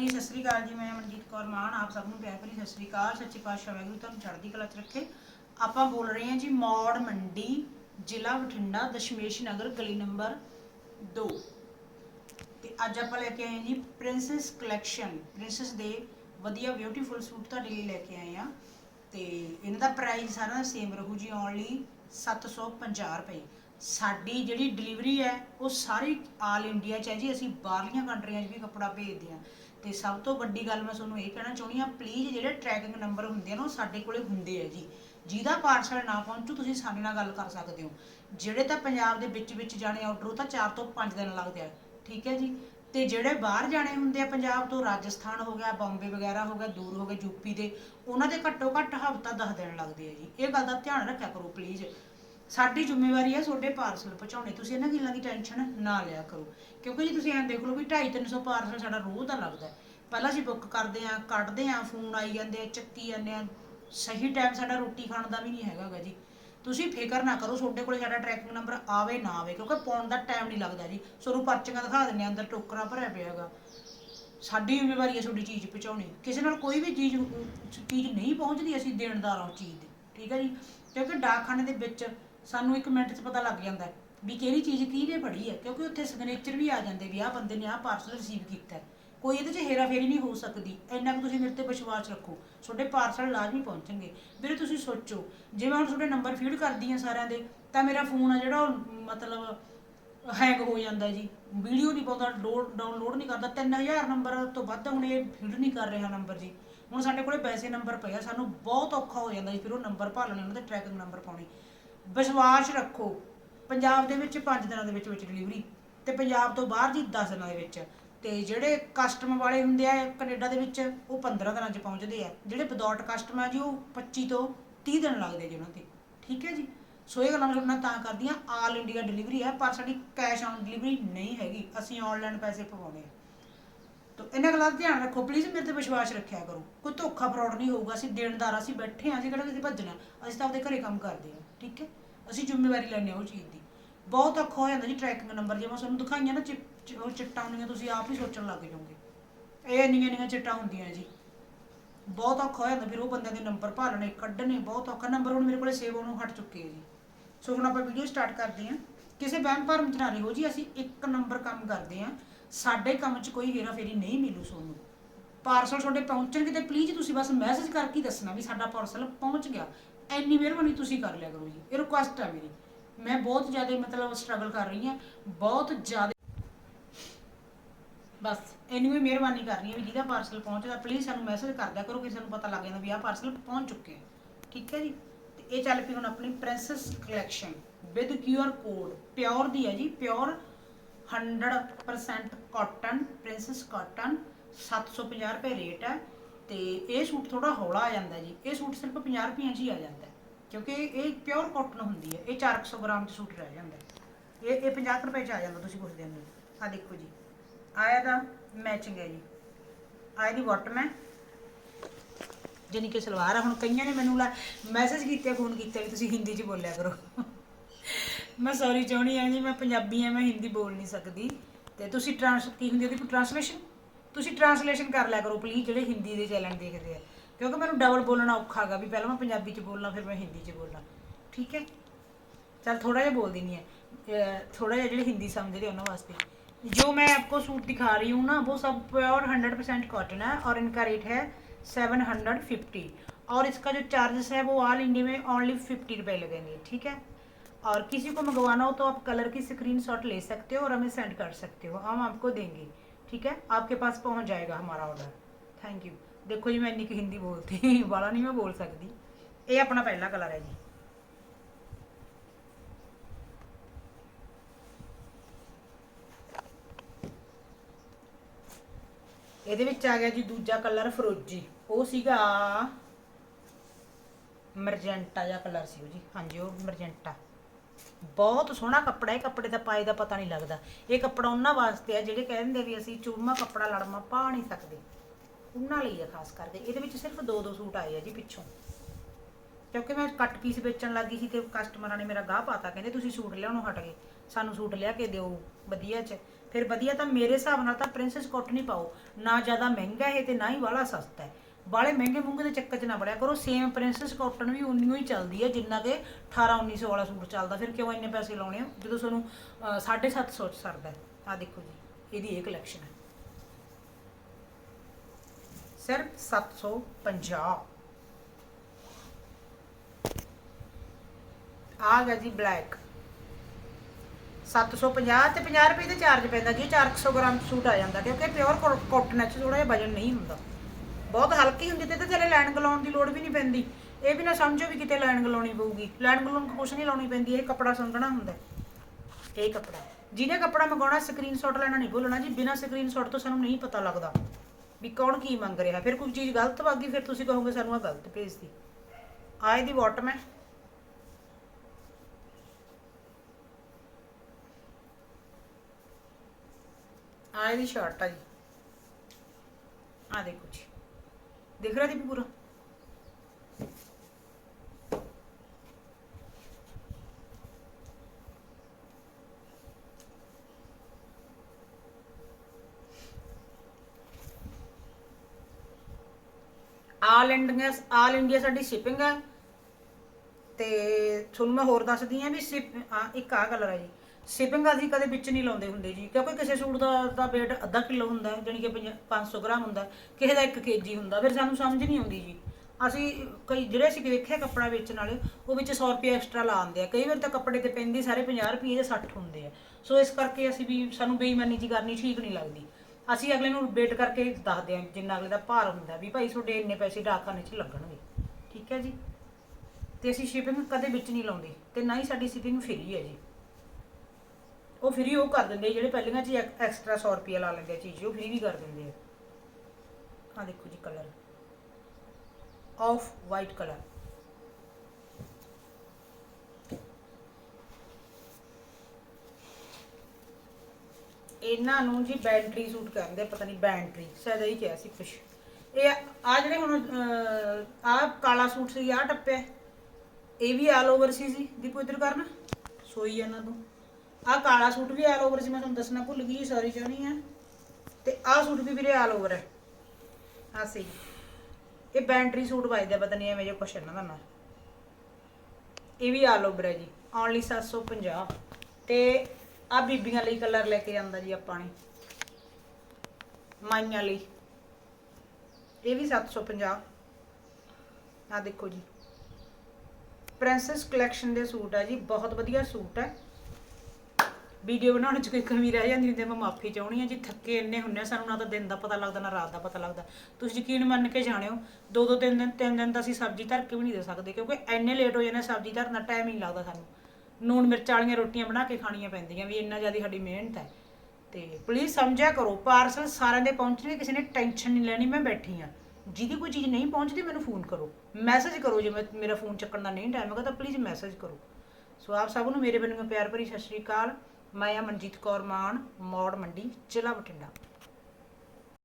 ਜੀ, ਸਤਿ ਸ੍ਰੀ ਅਕਾਲ ਜੀ। ਮੈਂ ਮਨਜੀਤ ਕੌਰ ਮਾਨ, ਆਪ ਸਭ ਨੂੰ ਪਿਆਰ ਭਰੀ ਸਤਿ ਸ੍ਰੀ ਅਕਾਲ। ਸੱਚੇ ਪਾਤਸ਼ਾਹ ਵਾਹਿਗੁਰੂ। ਤੁਹਾਨੂੰ ਚੜ੍ਹਦੀ ਕਲਾ 'ਚ ਰੱਖੇ। ਆਪਾਂ ਬੋਲ ਰਹੇ ਹਾਂ ਜੀ, ਮੌੜ ਮੰਡੀ, ਜ਼ਿਲ੍ਹਾ ਬਠਿੰਡਾ, ਦਸ਼ਮੇਸ਼ ਨਗਰ, ਗਲੀ ਨੰਬਰ 2 ਤੇ ਅੱਜ ਆਪਾਂ ਲੈ ਕੇ ਆਏ ਜੀ ਪ੍ਰਿੰਸੈਸ ਕਲੈਕਸ਼ਨ ਪ੍ਰਿੰਸੈਸ ਦੇ ਵਧੀਆ ਬਿਊਟੀਫੁਲ ਸੂਟ ਤੁਹਾਡੇ ਲਈ ਲੈ ਕੇ ਆਏ ਆ ਤੇ ਇਹਨਾਂ ਦਾ ਪ੍ਰਾਈਸ ਸਾਰਾ ਸੇਮ ਰਹੂ ਜੀ ਓਨਲੀ 750 ਰੁਪਏ। ਸਾਡੀ ਜਿਹੜੀ ਡਿਲੀਵਰੀ ਹੈ, ਉਹ ਸਾਰੀ ਆਲ ਇੰਡੀਆ ਚ ਹੈ ਜੀ। ਅਸੀਂ ਬਾਹਰਲੀਆਂ ਕੰਟਰੀਆਂ 'ਚ ਵੀ ਕੱਪੜਾ ਭੇਜਦੇ ਆ ਤੇ ਸਭ ਤੋਂ ਵੱਡੀ ਗੱਲ ਮੈਂ ਤੁਹਾਨੂੰ ਇਹ ਕਹਿਣਾ ਚਾਹੁੰਦੀ ਆ ਪਲੀਜ਼ ਜਿਹੜੇ ਟਰੈਕਿੰਗ ਨੰਬਰ ਹੁੰਦੇ ਆ ਨਾ, ਉਹ ਸਾਡੇ ਕੋਲੇ ਹੁੰਦੇ ਆ ਜੀ। ਜਿਹਦਾ ਪਾਰਸਲ ਨਾ ਪਹੁੰਚੂ, ਤੁਸੀਂ ਸਾਡੇ ਨਾਲ ਗੱਲ ਕਰ ਸਕਦੇ ਹੋ। ਜਿਹੜੇ ਤਾਂ ਪੰਜਾਬ ਦੇ ਵਿੱਚ ਵਿੱਚ ਜਾਣੇ ਆਰਡਰ ਉਹ ਤਾਂ 4 ਤੋਂ 5 ਦਿਨ ਲੱਗਦੇ ਆ, ਠੀਕ ਹੈ ਜੀ? ਤੇ ਜਿਹੜੇ ਬਾਹਰ ਜਾਣੇ ਹੁੰਦੇ ਆ, ਪੰਜਾਬ ਤੋਂ ਰਾਜਸਥਾਨ ਹੋ ਗਿਆ, ਬੰਬੇ ਵਗੈਰਾ ਹੋ ਗਿਆ, ਦੂਰ ਹੋ ਗਏ ਯੂਪੀ ਦੇ, ਉਹਨਾਂ ਦੇ ਘੱਟੋ ਘੱਟ ਹਫਤਾ 10 ਦਿਨ ਲੱਗਦੇ ਆ ਜੀ। ਇਹ ਗੱਲ ਦਾ ਧਿਆਨ ਰੱਖਿਆ ਕਰੋ ਪਲੀਜ਼ ਸਾਡੀ ਜ਼ਿੰਮੇਵਾਰੀ ਹੈ ਤੁਹਾਡੇ ਪਾਰਸਲ ਪਹੁੰਚਾਉਣੇ। ਤੁਸੀਂ ਇਹਨਾਂ ਗੱਲਾਂ ਦੀ ਟੈਨਸ਼ਨ ਨਾ ਲਿਆ ਕਰੋ। ਕਿਉਂਕਿ ਜੀ ਤੁਸੀਂ ਐਂ ਦੇਖ ਲਓ ਵੀ 2.5 300 ਪਾਰਸਲ ਸਾਡਾ ਰੋਜ਼ ਦਾ ਲੱਗਦਾ ਹੈ। ਪਹਿਲਾਂ ਅਸੀਂ ਬੁੱਕ ਕਰਦੇ ਆਂ ਕੱਢਦੇ ਆਂ ਫੋਨ ਆਈ ਜਾਂਦੇ ਆ, ਚੱਕੀ ਜਾਂਦੇ ਆ ਸਹੀ ਟਾਈਮ ਸਾਡਾ ਰੋਟੀ ਖਾਣ ਦਾ ਵੀ ਨਹੀਂ ਹੈਗਾਗਾ ਜੀ। ਤੁਸੀਂ ਫਿਕਰ ਨਾ ਕਰੋ, ਤੁਹਾਡੇ ਕੋਲੇ ਸਾਡਾ ਟਰੈਕਿੰਗ ਨੰਬਰ ਆਵੇ ਨਾ ਆਵੇ, ਕਿਉਂਕਿ ਪਾਉਣ ਦਾ ਟਾਈਮ ਨਹੀਂ ਲੱਗਦਾ ਜੀ। ਤੁਹਾਨੂੰ ਪਰਚੀਆਂ ਦਿਖਾ ਦਿੰਦੇ ਆ ਅੰਦਰ ਟੋਕਰਾ ਭਰਿਆ ਪਿਆ ਹੈਗਾ। ਸਾਡੀ ਜ਼ਿੰਮੇਵਾਰੀ ਹੈ ਤੁਹਾਡੀ ਚੀਜ਼ ਪਹੁੰਚਾਉਣੀ। ਕਿਸੇ ਨਾਲ ਕੋਈ ਵੀ ਚੀਜ਼ ਚੀਜ਼ ਨਹੀਂ ਪਹੁੰਚਦੀ, ਅਸੀਂ ਦੇਣਦਾਰ ਹਾਂ ਉਸ ਚੀਜ਼ ਦੇ। ਠੀਕ ਹੈ ਜੀ? ਕਿਉਂਕਿ ਡਾਕਖਾਨੇ ਦੇ ਵਿੱਚ ਸਾਨੂੰ ਇੱਕ ਮਿੰਟ 'ਚ ਪਤਾ ਲੱਗ ਜਾਂਦਾ ਹੈ ਵੀ ਕਿਹੜੀ ਚੀਜ਼ ਕਿਹਨੇ ਪੜ੍ਹੀ ਹੈ, ਕਿਉਂਕਿ ਉੱਥੇ ਸਿਗਨੇਚਰ ਵੀ ਆ ਜਾਂਦੇ ਵੀ ਆਹ ਬੰਦੇ ਨੇ ਆਹ ਪਾਰਸਲ ਰਿਸੀਵ ਕੀਤਾ ਹੈ। ਕੋਈ ਇਹਦੇ 'ਚ ਹੇਰਾਫੇਰੀ ਨਹੀਂ ਹੋ ਸਕਦੀ, ਇੰਨਾ ਕੁ ਤੁਸੀਂ ਮੇਰੇ ਤੇ ਵਿਸ਼ਵਾਸ ਰੱਖੋ, ਤੁਹਾਡੇ ਪਾਰਸਲ ਲਾਜ਼ਮੀ ਪਹੁੰਚਣਗੇ। ਵੀਰੇ ਤੁਸੀਂ ਸੋਚੋ ਜਿਵੇਂ ਹੁਣ ਤੁਹਾਡੇ ਨੰਬਰ ਫੀਡ ਕਰਦੀ ਹਾਂ ਸਾਰਿਆਂ ਦੇ, ਤਾਂ ਮੇਰਾ ਫੋਨ ਆ ਜਿਹੜਾ ਉਹ ਮਤਲਬ ਹੈਂਗ ਹੋ ਜਾਂਦਾ ਜੀ। ਵੀਡੀਓ ਨਹੀਂ ਪਾਉਂਦਾ ਲੋਡ ਡਾਊਨਲੋਡ ਨਹੀਂ ਕਰਦਾ 3000 ਨੰਬਰ ਤੋਂ ਵੱਧ ਹੁਣ ਇਹ ਫੀਡ ਨਹੀਂ ਕਰ ਰਿਹਾ ਨੰਬਰ ਜੀ। ਹੁਣ ਸਾਡੇ ਕੋਲੇ ਪੈਸੇ ਨੰਬਰ ਪਏ ਆ, ਸਾਨੂੰ ਬਹੁਤ ਔਖਾ ਹੋ ਜਾਂਦਾ ਜੀ, ਫਿਰ ਉਹ ਨੰਬਰ ਭਾਲਣੇ, ਉਹਨਾਂ ਦੇ ਟਰੈਕਿੰਗ ਨੰਬਰ ਪਾਉਣੇ। ਵਿਸ਼ਵਾਸ ਰੱਖੋ। ਪੰਜਾਬ ਦੇ ਵਿੱਚ 5 ਦਿਨਾਂ ਦੇ ਵਿੱਚ ਵਿੱਚ ਡਿਲੀਵਰੀ ਤੇ ਪੰਜਾਬ ਤੋਂ ਬਾਹਰ ਜੀ 10 ਦਿਨਾਂ ਦੇ ਵਿੱਚ। ਤੇ ਜਿਹੜੇ ਕਸਟਮ ਵਾਲੇ ਹੁੰਦੇ ਆ ਕੈਨੇਡਾ ਦੇ ਵਿੱਚ, ਉਹ 15 ਦਿਨਾਂ 'ਚ ਪਹੁੰਚਦੇ ਆ। ਜਿਹੜੇ ਵਿਦਆਊਟ ਕਸਟਮ ਆ ਜੀ, ਉਹ 25 ਤੋਂ 30 ਦਿਨ ਲੱਗਦੇ ਜੀ ਉਹਨਾਂ ਤੇ। ਠੀਕ ਹੈ ਜੀ? ਸੋ ਇਹ ਗੱਲਾਂ ਮੈਂ ਤੁਹਾਨੂੰ ਤਾਂ ਕਰਦੀ ਆ ਆਲ ਇੰਡੀਆ ਡਿਲੀਵਰੀ ਹੈ ਪਰ ਸਾਡੀ ਕੈਸ਼ ਔਨ ਡਿਲੀਵਰੀ ਨਹੀਂ ਹੈਗੀ। ਅਸੀਂ ਆਨਲਾਈਨ ਪੈਸੇ ਪਵਾਉਂਦੇ ਆ। ਤੋ ਇਹਨਾਂ ਗੱਲਾਂ ਦਾ ਧਿਆਨ ਰੱਖੋ ਪਲੀਜ਼ ਮੇਰੇ ਤੇ ਵਿਸ਼ਵਾਸ ਰੱਖਿਆ ਕਰੋ। ਕੋਈ ਧੋਖਾ ਫਰਾਡ ਨਹੀਂ ਹੋਊਗਾ, ਅਸੀਂ ਦੇਣਦਾਰ ਅਸੀਂ ਬੈਠੇ ਹਾਂ, ਅਸੀਂ ਕਿਹੜਾ ਕਿਸੇ ਭੱਜਣਾ, ਅਸੀਂ ਤਾਂ ਆਪਦੇ ਘਰੇ ਕੰਮ ਕਰਦੇ ਹਾਂ, ਠੀਕ ਹੈ? ਅਸੀਂ ਜ਼ਿੰਮੇਵਾਰੀ ਲੈਂਦੇ ਹਾਂ ਉਹ ਚੀਜ਼ ਦੀ। ਬਹੁਤ ਔਖਾ ਹੋ ਜਾਂਦਾ ਜੀ ਟਰੈਕਿੰਗ ਨੰਬਰ ਜੇ ਮੈਂ ਤੁਹਾਨੂੰ ਦਿਖਾਈਆਂ ਨਾ ਚਿ- ਉਹ ਚਿੱਟਾਂ ਹੁੰਦੀਆਂ, ਤੁਸੀਂ ਆਪ ਹੀ ਸੋਚਣ ਲੱਗ ਜਾਓਗੇ। ਇਹ ਇੰਨੀਆਂ ਇੰਨੀਆਂ ਚਿੱਟਾਂ ਹੁੰਦੀਆਂ ਜੀ। ਬਹੁਤ ਔਖਾ ਹੋ ਜਾਂਦਾ, ਫਿਰ ਉਹ ਬੰਦਿਆਂ ਦੇ ਨੰਬਰ ਭਾਲਣੇ, ਕੱਢਣੇ, ਬਹੁਤ ਔਖਾ। ਨੰਬਰ ਹੁਣ ਮੇਰੇ ਕੋਲੇ ਸੇਵ ਹੋਣੋਂ ਹਟ ਚੁੱਕੇ ਆ ਜੀ। ਸੋ ਹੁਣ ਆਪਾਂ ਵੀਡੀਓ ਸਟਾਰਟ ਕਰਦੇ ਹਾਂ। ਕਿਸੇ ਵਹਿਮ ਭਰਮ ਚ ਨਾ ਰਹੋ ਜੀ, ਅਸੀਂ ਇੱਕ ਨੰਬਰ ਕੰਮ ਕਰਦੇ ਹਾਂ। ਸਾਡੇ ਕੰਮ 'ਚ ਕੋਈ ਹੇਰਾਫੇਰੀ ਨਹੀਂ ਮਿਲੂ ਤੁਹਾਨੂੰ ਪਾਰਸਲ ਤੁਹਾਡੇ ਪਹੁੰਚਣਗੇ ਤੇ ਪਲੀਜ਼ ਤੁਸੀਂ ਬਸ ਮੈਸੇਜ ਕਰਕੇ ਦੱਸਣਾ ਵੀ ਸਾਡਾ ਪਾਰਸਲ ਪਹੁੰਚ ਗਿਆ। ਐਨੀ ਮਿਹਰਬਾਨੀ ਤੁਸੀਂ ਕਰ ਲਿਆ ਕਰੋ ਜੀ। ਇਹ ਰਿਕੁਐਸਟ ਹੈ ਮੇਰੀ। ਮੈਂ ਬਹੁਤ ਜ਼ਿਆਦਾ ਮਤਲਬ ਸਟਰਗਲ ਕਰ ਰਹੀ ਹਾਂ। ਬਹੁਤ ਜ਼ਿਆਦਾ ਬਸ, ਇੰਨੀ ਵੀ ਮਿਹਰਬਾਨੀ ਕਰ ਰਹੀ ਹਾਂ ਵੀ ਜਿਹਦਾ ਪਾਰਸਲ ਪਹੁੰਚਦਾ ਪਲੀਜ਼ ਸਾਨੂੰ ਮੈਸੇਜ ਕਰ ਕਰੋ ਕਿਸੇ ਨੂੰ ਪਤਾ ਲੱਗ ਜਾਂਦਾ ਵੀ ਆਹ ਪਾਰਸਲ ਪਹੁੰਚ ਚੁੱਕੇ ਹੈ। ਠੀਕ ਹੈ ਜੀ? ਤੇ ਇਹ ਚੱਲ ਪਈ ਹੁਣ ਆਪਣੀ princess collection with QR code pure ਦੀ ਹੈ ਜੀ, ਪਿਓਰ 100% ਕਾਟਨ ਪ੍ਰਿੰਸੈਸ ਕਾਟਨ 750 ਰੁਪਏ ਰੇਟ ਹੈ ਤੇ ਇਹ ਸੂਟ ਥੋੜਾ ਹੌਲਾ ਆ ਜਾਂਦਾ ਜੀ। ਇਹ ਸੂਟ ਸਿਰਫ 50 ਰੁਪਈਆਂ 'ਚ ਹੀ ਆ ਜਾਂਦਾ ਕਿਉਂਕਿ ਇਹ ਪਿਓਰ ਕਾਟਨ ਹੁੰਦੀ ਹੈ, ਇਹ 400 ਗ੍ਰਾਮ ਚ ਸੂਟ ਰਹਿ ਜਾਂਦਾ ਇਹ ਇਹ 50 ਕੁ ਰੁਪਏ ਚ ਆ ਜਾਂਦਾ ਤੁਸੀਂ ਪੁੱਛਦੇ ਹੋ। ਆ ਦੇਖੋ ਜੀ ਆਇਆ ਦਾ ਮੈਚਿੰਗ ਹੈ ਜੀ। ਆਇਆ ਦੀ ਬਾਟਮ ਹੈ। ਜਾਣੀ ਕਿ ਸਲਵਾਰ ਆ, ਹੁਣ ਕਈਆਂ ਨੇ ਮੈਨੂੰ ਮੈਸੇਜ ਕੀਤੇ ਫੋਨ ਕੀਤੇ ਵੀ ਤੁਸੀਂ ਹਿੰਦੀ ਚ ਬੋਲਿਆ ਕਰੋ। ਮੈਂ ਸੌਰੀ ਚਾਹਣੀ ਆ ਜੀ ਮੈਂ ਪੰਜਾਬੀ ਆ ਮੈਂ ਹਿੰਦੀ ਬੋਲ ਨਹੀਂ ਸਕਦੀ ਤੇ ਤੁਸੀਂ ਟ੍ਰਾਂਸ ਕੀ ਹੁੰਦੀ ਉਹਦੀ ਟ੍ਰਾਂਸਲੇਸ਼ਨ ਤੁਸੀਂ ਟ੍ਰਾਂਸਲੇਸ਼ਨ ਕਰ ਲਿਆ ਕਰੋ ਪਲੀਜ਼ ਜਿਹੜੇ ਹਿੰਦੀ ਦੇ ਚੈਨਲ ਦੇਖਦੇ ਆ ਕਿਉਂਕਿ ਮੈਨੂੰ ਡਬਲ ਬੋਲਣਾ ਔਖਾ ਹੈਗਾ ਵੀ ਪਹਿਲਾਂ ਮੈਂ ਪੰਜਾਬੀ ਚ ਬੋਲਣਾ ਫਿਰ ਮੈਂ ਹਿੰਦੀ ਚ ਬੋਲਣਾ ਠੀਕ ਹੈ चल थोड़ा जिहा बोल देनी है थोड़ा जिहा ਜਿਹੜੇ ਹਿੰਦੀ ਸਮਝਦੇ ਉਹਨਾਂ ਵਾਸਤੇ जो मैं आपको सूट दिखा रही हूँ ना वो सब प्योर हंड्रेड परसेंट कॉटन है और इनका रेट है सेवन हंड्रेड फिफ्टी और इसका जो चार्जेस है वो ऑल इंडिया में ओनली फिफ्टी रुपये लगेंगे ठीक है और किसी को मंगवाना हो तो आप कलर की स्क्रीनशॉट ले सकते हो और हमें सेंड कर सकते हो हम आपको देंगे ठीक है आपके पास पहुंच जाएगा हमारा ऑर्डर थैंक यू देखो जी मैं इन्नी की हिंदी बोलती वाला नहीं मैं बोल सकती ये अपना पहला कलर है जी ਇਹਦੇ ਵਿੱਚ ਆ ਗਿਆ ਜੀ ਦੂਜਾ ਕਲਰ ਫਰੋਜੀ ਉਹ ਸੀਗਾ ਮਰਜੈਂਟਾ ਜਿਹਾ ਕਲਰ ਸੀ ਉਹ ਜੀ ਹਾਂਜੀ ਉਹ ਮਰਜੈਂਟਾ ਬਹੁਤ ਸੋਹਣਾ ਕੱਪੜਾ ਹੈ, ਕੱਪੜੇ ਦਾ ਪਾਏ ਦਾ ਪਤਾ ਨਹੀਂ ਲੱਗਦਾ। ਇਹ ਕੱਪੜਾ ਉਹਨਾਂ ਵਾਸਤੇ ਆ ਜਿਹੜੇ ਕਹਿੰਦੇ ਵੀ ਅਸੀਂ ਚੂਮਾ ਕੱਪੜਾ ਲੜਮਾ ਪਾ ਨਹੀਂ ਸਕਦੇ। ਉਹਨਾਂ ਲਈ ਆ ਖਾਸ ਕਰਕੇ। ਇਹਦੇ ਵਿੱਚ ਸਿਰਫ ਦੋ ਦੋ ਸੂਟ ਆਏ ਆ ਜੀ ਪਿੱਛੋਂ। ਕਿਉਂਕਿ ਮੈਂ ਕੱਟ ਪੀਸ ਵੇਚਣ ਲੱਗੀ ਸੀ ਤੇ ਕਸਟਮਰਾਂ ਨੇ ਮੇਰਾ ਗਾਹ ਪਾਤਾ। ਕਹਿੰਦੇ, ਤੁਸੀਂ ਸੂਟ ਲਿਆਉਣੋਂ ਹਟ ਗਏ। ਸਾਨੂੰ ਸੂਟ ਲਿਆ ਕੇ ਦਿਓ ਵਧੀਆ ਚ। ਫਿਰ ਵਧੀਆ ਤਾਂ ਮੇਰੇ ਹਿਸਾਬ ਨਾਲ ਤਾਂ ਪ੍ਰਿੰਸੈਸ ਕਾਟਨ ਹੀ ਪਾਓ। ਨਾ ਜ਼ਿਆਦਾ ਮਹਿੰਗਾ ਹੈ ਤੇ ਨਾ ਹੀ ਵਾਲਾ ਸਸਤਾ ਹੈ। ਬਾਲੇ ਮਹਿੰਗੇ ਮੁੰਗੇ ਦੇ ਚੱਕਰ 'ਚ ਨਾ ਬੜਿਆ ਕਰੋ। ਸੇਮ ਪ੍ਰਿੰਸੈਸ ਕਾਟਨ ਵੀ ਉਨੀ ਹੀ ਚੱਲਦੀ ਹੈ ਜਿੰਨਾ ਕਿ 18 1900 ਵਾਲਾ ਸੂਟ ਚੱਲਦਾ। ਫਿਰ ਕਿਉਂ ਇੰਨੇ ਪੈਸੇ ਲਾਉਣੇ ਆ? ਜਦੋਂ ਤੁਹਾਨੂੰ ਅਹ, 750 ਚ ਸਰਦਾ ਆ ਦੇਖੋ ਜੀ ਇਹਦੀ ਇਹ ਕਲੈਕਸ਼ਨ ਹੈ। ਸਿਰਫ 750 ਆ ਗਿਆ ਜੀ ਬਲੈਕ 750 ਤੇ 50 ਰੁਪਏ ਦਾ ਚਾਰਜ ਪੈਂਦਾ ਜੀ। 400 ਗ੍ਰਾਮ ਸੂਟ ਆ ਜਾਂਦਾ ਕਿਉਂਕਿ ਪਿਓਰ ਕਾਟਨ ਚ ਥੋੜਾ ਜਿਹਾ ਵਜਨ ਨਹੀਂ ਹੁੰਦਾ। ਬਹੁਤ ਹਲਕੀ ਹੁੰਦੀ ਤੇ ਇਹਦੇ ਥੱਲੇ ਲਾਈਨ ਗਲਾਉਣ ਦੀ ਲੋੜ ਵੀ ਨਹੀਂ ਪੈਂਦੀ। ਇਹ ਵੀ ਨਾ ਸਮਝੋ ਵੀ ਕਿਤੇ ਲਾਈਨ ਗਲਾਉਣੀ ਪਊਗੀ। ਲਾਈਨ ਗਲਾਉਣ ਕੁਛ ਨਹੀਂ ਲਾਉਣੀ ਪੈਂਦੀ, ਇਹ ਕੱਪੜਾ ਸੰਘਣਾ ਹੁੰਦਾ ਇਹ ਕੱਪੜਾ। ਜਿਹਨੇ ਕੱਪੜਾ ਮੰਗਾਉਣਾ ਸਕਰੀਨਸ਼ਾਟ ਲੈਣਾ ਨਹੀਂ ਭੁੱਲਣਾ ਜੀ, ਬਿਨਾਂ ਸਕਰੀਨਸ਼ਾਟ ਤੋਂ ਸਾਨੂੰ ਨਹੀਂ ਪਤਾ ਲੱਗਦਾ ਵੀ ਕੌਣ ਕੀ ਮੰਗ ਰਿਹਾ। ਫਿਰ ਕੋਈ ਚੀਜ਼ ਗਲਤ ਵਾਗੀ ਫਿਰ ਤੁਸੀਂ ਕਹੋਗੇ ਸਾਨੂੰ ਆ ਗਲਤ ਭੇਜਦੀ ਆਏ ਦੀ ਬਾਟਮ ਹੈ। ਆਏ ਦੀ ਸ਼ਰਟ ਆ ਜੀ। ਆ ਦੇਖੋ ਜੀ। ਦਿਖ ਰਿਹਾ ਦੀ ਪੂਰਾ। ਆਲ ਇੰਡੀਆ ਆਲ ਇੰਡੀਆ ਸਾਡੀ ਸ਼ਿਪਿੰਗ ਹੈ। ਤੇ ਤੁਹਾਨੂੰ ਮੈਂ ਹੋਰ ਦੱਸਦੀ ਆ ਵੀ ਸ਼ਿਪ ਇੱਕ ਆ ਕਲਰ ਹੈ ਜੀ। ਸ਼ਿਪਿੰਗ ਅਸੀਂ ਕਦੇ ਵਿੱਚ ਨਹੀਂ ਲਾਉਂਦੇ ਹੁੰਦੇ ਜੀ ਕਿਉਂਕਿ ਕਿਸੇ ਸੂਟ ਦਾ ਦਾ weight ਅੱਧਾ ਕਿਲੋ ਹੁੰਦਾ ਹੈ ਜਾਣੀ ਕਿ ਪੰਜਾ- 500 ਗ੍ਰਾਮ ਹੁੰਦਾ ਹੈ, ਕਿਸੇ ਦਾ 1 ਕੇਜੀ ਹੁੰਦਾ ਫਿਰ ਸਾਨੂੰ ਸਮਝ ਨਹੀਂ ਆਉਂਦੀ ਜੀ। ਅਸੀਂ ਕਈ ਜਿਹੜੇ ਅਸੀਂ ਦੇਖਿਆ ਕੱਪੜਾ ਵੇਚਣ ਵਾਲੇ ਉਹ ਵਿੱਚ 100 ਰੁਪਏ ਐਕਸਟਰਾ ਲਾ ਆਉਂਦੇ ਆ। ਕਈ ਵਾਰ ਤਾਂ ਕੱਪੜੇ ਤੇ ਪੈਂਦੀ ਸਾਰੇ 50 ਰੁਪਏ ਦੇ 60 ਹੁੰਦੇ ਆ। ਸੋ ਇਸ ਕਰਕੇ ਅਸੀਂ ਵੀ ਸਾਨੂੰ ਬੇਈਮਾਨੀ ਜੀ ਕਰਨੀ ਠੀਕ ਨਹੀਂ ਲੱਗਦੀ। ਅਸੀਂ ਅਗਲੇ ਨੂੰ ਵੇਟ ਕਰਕੇ ਦੱਸਦੇ ਆ ਜਿੰਨਾ ਅਗਲੇ ਦਾ ਭਾਰ ਹੁੰਦਾ ਵੀ ਭਾਈ ਤੁਹਾਡੇ ਇੰਨੇ ਪੈਸੇ ਡਾਕਖਾਨੇ 'ਚ ਲੱਗਣਗੇ। ਠੀਕ ਹੈ ਜੀ? ਤੇ ਅਸੀਂ ਸ਼ਿਪਿੰਗ ਕਦੇ ਵਿੱਚ ਨਹੀਂ ਲਾਉਂਦੇ ਤੇ ਨਾ ਹੀ ਸਾਡੀ ਸ਼ਿਪਿੰਗ ਫ੍ਰੀ ਹੈ ਜੀ। ਉਹ ਫ੍ਰੀ ਉਹ ਕਰ ਦਿੰਦੇ ਆ ਜਿਹੜੇ ਪਹਿਲੀਆਂ 'ਚ ਐਕਸਟਰਾ 100 ਰੁਪਏ ਲਾ ਲੈਂਦੇ ਆ ਚੀਜ਼ ਉਹ ਫ੍ਰੀ ਵੀ ਕਰ ਦਿੰਦੇ ਆ। ਆ ਦੇਖੋ ਜੀ ਕਲਰ ਆਫ ਵਾਈਟ ਕਲਰ ਇਹਨਾਂ ਨੂੰ ਜੀ ਬੈਂਟਰੀ ਸੂਟ ਕਹਿੰਦੇ ਆ, ਪਤਾ ਨਹੀਂ ਬੈਂਟਰੀ ਸ਼ਾਇਦ ਇਹੀ ਕਿਹਾ ਸੀ ਕੁਛ। ਇਹ ਆ ਜਿਹੜੇ ਹੁਣ ਆ ਕਾਲਾ ਸੂਟ ਸੀ ਆ ਟੱਪਿਆ। ਇਹ ਵੀ ਆਲ ਓਵਰ ਸੀ ਜੀ ਦੀਪੋ ਇੱਧਰ ਕਰਨਾ। ਸੋਈ ਇਹਨਾਂ ਤੋਂ। ਆਹ ਕਾਲਾ ਸੂਟ ਵੀ ਆਲ ਓਵਰ ਸੀ ਮੈਂ ਤੁਹਾਨੂੰ ਦੱਸਣਾ, ਭੁੱਲ ਗਈ ਸੌਰੀ ਚਾਹਣੀ ਆ। ਤੇ ਆਹ ਸੂਟ ਵੀ ਵੀਰੇ ਆਲ ਓਵਰ ਹੈ ਆ ਸੀ ਇਹ ਬੈਂਟਰੀ ਸੂਟ ਵੱਜਦਾ ਪਤਾ ਨਹੀਂ ਐਵੇਂ ਜਿਹਾ ਕੁਛ ਇਹਨਾਂ ਦਾ ਨਾ। ਇਹ ਵੀ ਆਲ ਓਵਰ ਹੈ ਜੀ ਓਨਲੀ 750 ਤੇ ਆ ਬੀਬੀਆਂ ਲਈ ਕਲਰ ਲੈ ਕੇ ਜਾਂਦਾ ਜੀ ਆਪਾਂ ਨੇ। ਮਾਈਆਂ ਲਈ। ਇਹ ਵੀ 750 ਆ ਦੇਖੋ ਜੀ। ਪ੍ਰਿੰਸੈਸ ਕਲੈਕਸ਼ਨ ਦੇ ਸੂਟ ਹੈ ਜੀ, ਬਹੁਤ ਵਧੀਆ ਸੂਟ ਹੈ ਵੀਡੀਓ ਬਣਾਉਣ ਚ ਕੋਈ ਕਮੀ ਰਹਿ ਜਾਂਦੀ ਹੁੰਦੀ ਹੈ, ਮੈਂ ਮਾਫੀ ਚਾਹੁੰਦੀ ਹਾਂ ਜੀ ਥੱਕੇ ਇੰਨੇ ਹੁੰਨੇ ਆ, ਸਾਨੂੰ ਨਾ ਤਾਂ ਦਿਨ ਦਾ ਪਤਾ ਲੱਗਦਾ ਨਾ ਰਾਤ ਦਾ ਪਤਾ ਲੱਗਦਾ। ਤੁਸੀਂ ਯਕੀਨ ਮੰਨ ਕੇ ਜਾਣਿਓ ਦੋ ਦੋ ਤਿੰਨ ਦਿਨ ਤਿੰਨ ਦਿਨ ਤਾਂ ਅਸੀਂ ਸਬਜ਼ੀ ਧਰ ਕੇ ਵੀ ਨਹੀਂ ਦੇ ਸਕਦੇ ਕਿਉਂਕਿ ਐਨੇ ਲੇਟ ਹੋ ਜਾਂਦੇ ਸਬਜ਼ੀ ਧਰਨ ਦਾ ਟਾਈਮ ਹੀ ਨਹੀਂ ਲੱਗਦਾ ਸਾਨੂੰ। ਨੂਣ ਮਿਰਚ ਵਾਲੀਆਂ ਰੋਟੀਆਂ ਬਣਾ ਕੇ ਖਾਣੀਆਂ ਪੈਂਦੀਆਂ ਵੀ ਇੰਨਾ ਜ਼ਿਆਦਾ ਸਾਡੀ ਮਿਹਨਤ ਹੈ। ਤੇ ਪਲੀਜ਼ ਸਮਝਿਆ ਕਰੋ ਪਾਰਸਲ ਸਾਰਿਆਂ ਦੇ ਪਹੁੰਚਣੇ ਕਿਸੇ ਨੇ ਟੈਨਸ਼ਨ ਨਹੀਂ ਲੈਣੀ ਮੈਂ ਬੈਠੀ ਆ ਜਿਹਦੀ ਕੋਈ ਚੀਜ਼ ਨਹੀਂ ਪਹੁੰਚਦੀ ਮੈਨੂੰ ਫੋਨ ਕਰੋ। ਮੈਸੇਜ ਕਰੋ ਜੇ ਮੈਂ ਮੇਰਾ ਫੋਨ ਚੱਕਣ ਦਾ ਨਹੀਂ ਟਾਈਮ ਹੈਗਾ ਤਾਂ ਪਲੀਜ਼ ਮੈਸੇਜ ਕਰੋ। ਸੋ ਆਪ ਸਭ ਨੂੰ ਮੇਰੇ ਵੱਲੋਂ ਪਿਆਰ ਭਰੀ ਸਤਿ ਸ਼੍ਰੀ ਅਕਾਲ। ਮੈਂ ਆ ਮਨਜੀਤ ਕੌਰ ਮਾਨ ਮੌੜ ਮੰਡੀ ਜ਼ਿਲ੍ਹਾ ਬਠਿੰਡਾ।